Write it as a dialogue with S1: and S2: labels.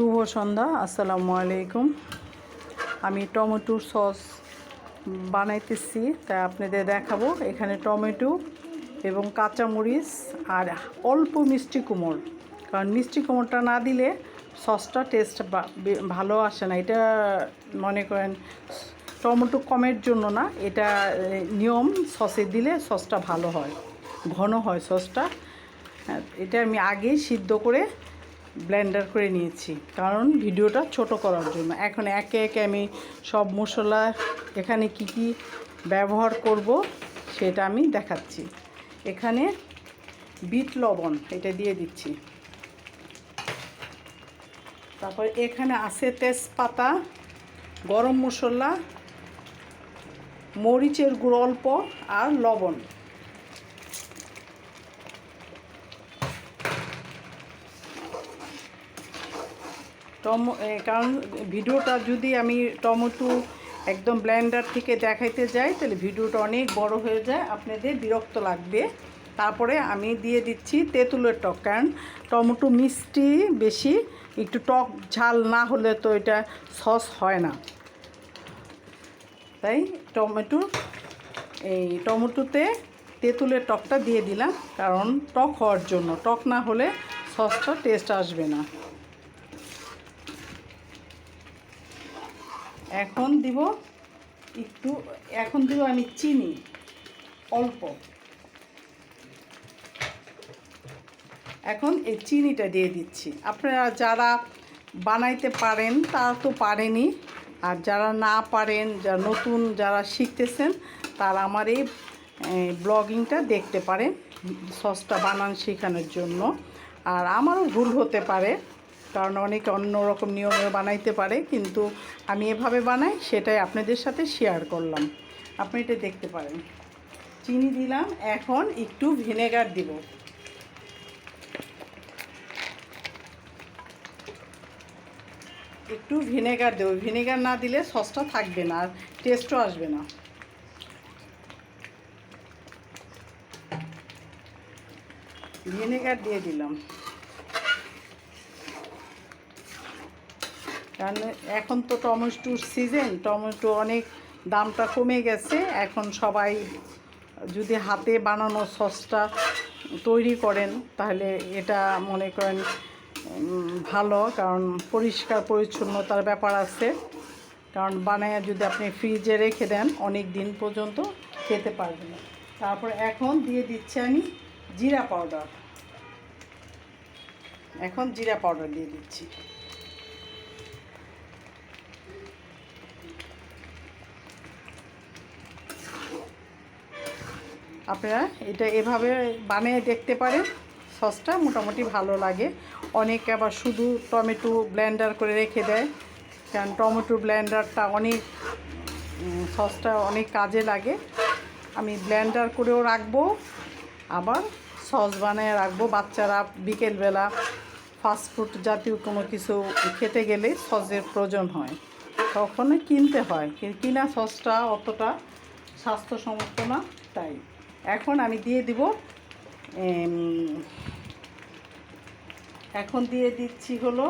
S1: শুভ সন্ধ্যা আসসালামু আলাইকুম। আমি টমেটোর সস বানাইতেছি তাই আপনাদের দেখাবো। এখানে টমেটো এবং কাঁচামরিচ আর অল্প মিষ্টি কুমড়। কারণ মিষ্টি কুমড়টা না দিলে সসটা টেস্ট ভালো আসে না। এটা মনে করেন টমেটো কমের জন্য না এটা নিয়ম সসে দিলে সসটা ভালো হয় ঘন হয় সসটা। হ্যাঁ, এটা আমি আগেই সিদ্ধ করে ব্লেন্ডার করে নিয়েছি। কারণ ভিডিওটা ছোট করার জন্য। এখন একে একে আমি সব মশলা এখানে কি কি ব্যবহার করব সেটা আমি দেখাচ্ছি। এখানে বিট লবণ এটা দিয়ে দিচ্ছি। তারপর এখানে আছে তেজপাতা, গরম মশলা, মরিচের গুঁড়ো অল্প আর লবণ। টম কারণ ভিডিওটা যদি আমি টমেটো একদম ব্লেন্ডার থেকে দেখাইতে যাই, তাহলে ভিডিওটা অনেক বড় হয়ে যায়, আপনাদের বিরক্ত লাগবে। তারপরে আমি দিয়ে দিচ্ছি তেঁতুলের টক, কারণ টমেটো মিষ্টি বেশি, একটু টক ঝাল না হলে তো এটা সস হয় না। তাই টমেটো, এই টমেটোতে তেঁতুলের টকটা দিয়ে দিলাম, কারণ টক হওয়ার জন্য, টক না হলে সসটা টেস্ট আসবে না। এখন দিব একটু, এখন দিব আমি চিনি, অল্প। এখন এই চিনিটা দিয়ে দিচ্ছি। আপনারা যারা বানাইতে পারেন তারা তো পারেনি আর যারা না পারেন যারা নতুন যারা শিখতেছেন, তারা আমার এই ব্লগিংটা দেখতে পারেন, সসটা বানান শেখানোর জন্য। আর আমারও ভুল হতে পারে। কারণ অনেকে অন্য রকম নিয়মে বানাইতে পারে, কিন্তু আমি এভাবে বানাই সেটাই আপনাদের সাথে শেয়ার করলাম। আপনি এটা দেখতে পারেন। চিনি দিলাম, এখন একটু ভিনেগার দিব। একটু ভিনেগার দেবো। ভিনেগার না দিলে সসটা থাকবে না আর টেস্টও আসবে না। ভিনেগার দিয়ে দিলাম। কারণ এখন তো টমেটোর সিজন টমেটো অনেক দামটা কমে গেছে। এখন সবাই যদি হাতে বানানো সসটা তৈরি করেন, তাহলে এটা মনে করেন ভালো, কারণ পরিষ্কার পরিচ্ছন্নতার ব্যাপার আছে। কারণ বানায় যদি আপনি ফ্রিজে রেখে দেন, অনেক দিন পর্যন্ত খেতে পারবেন তারপর এখন দিয়ে দিচ্ছি আমি জিরা পাউডার। এখন জিরা পাউডার দিয়ে দিচ্ছি। আপনারা এটা এভাবে বানিয়ে দেখতে পারেন। সসটা মোটামুটি ভালো লাগে। অনেকে আবার শুধু টমেটো ব্লেন্ডার করে রেখে দেয়। কারণ টমেটো ব্লেন্ডারটা অনেক সসটা অনেক কাজে লাগে। আমি ব্লেন্ডার করেও রাখব, আবার সস বানিয়ে রাখব। বাচ্চারা বিকেলবেলা ফাস্টফুড জাতীয় কোনো কিছু খেতে গেলে সসের প্রয়োজন হয়। তখন কিনতে হয়। কিনা সসটা অতটা স্বাস্থ্যসম্মত না, তাই। এখন আমি দিয়ে দিব এখন দিয়ে দিচ্ছি হলো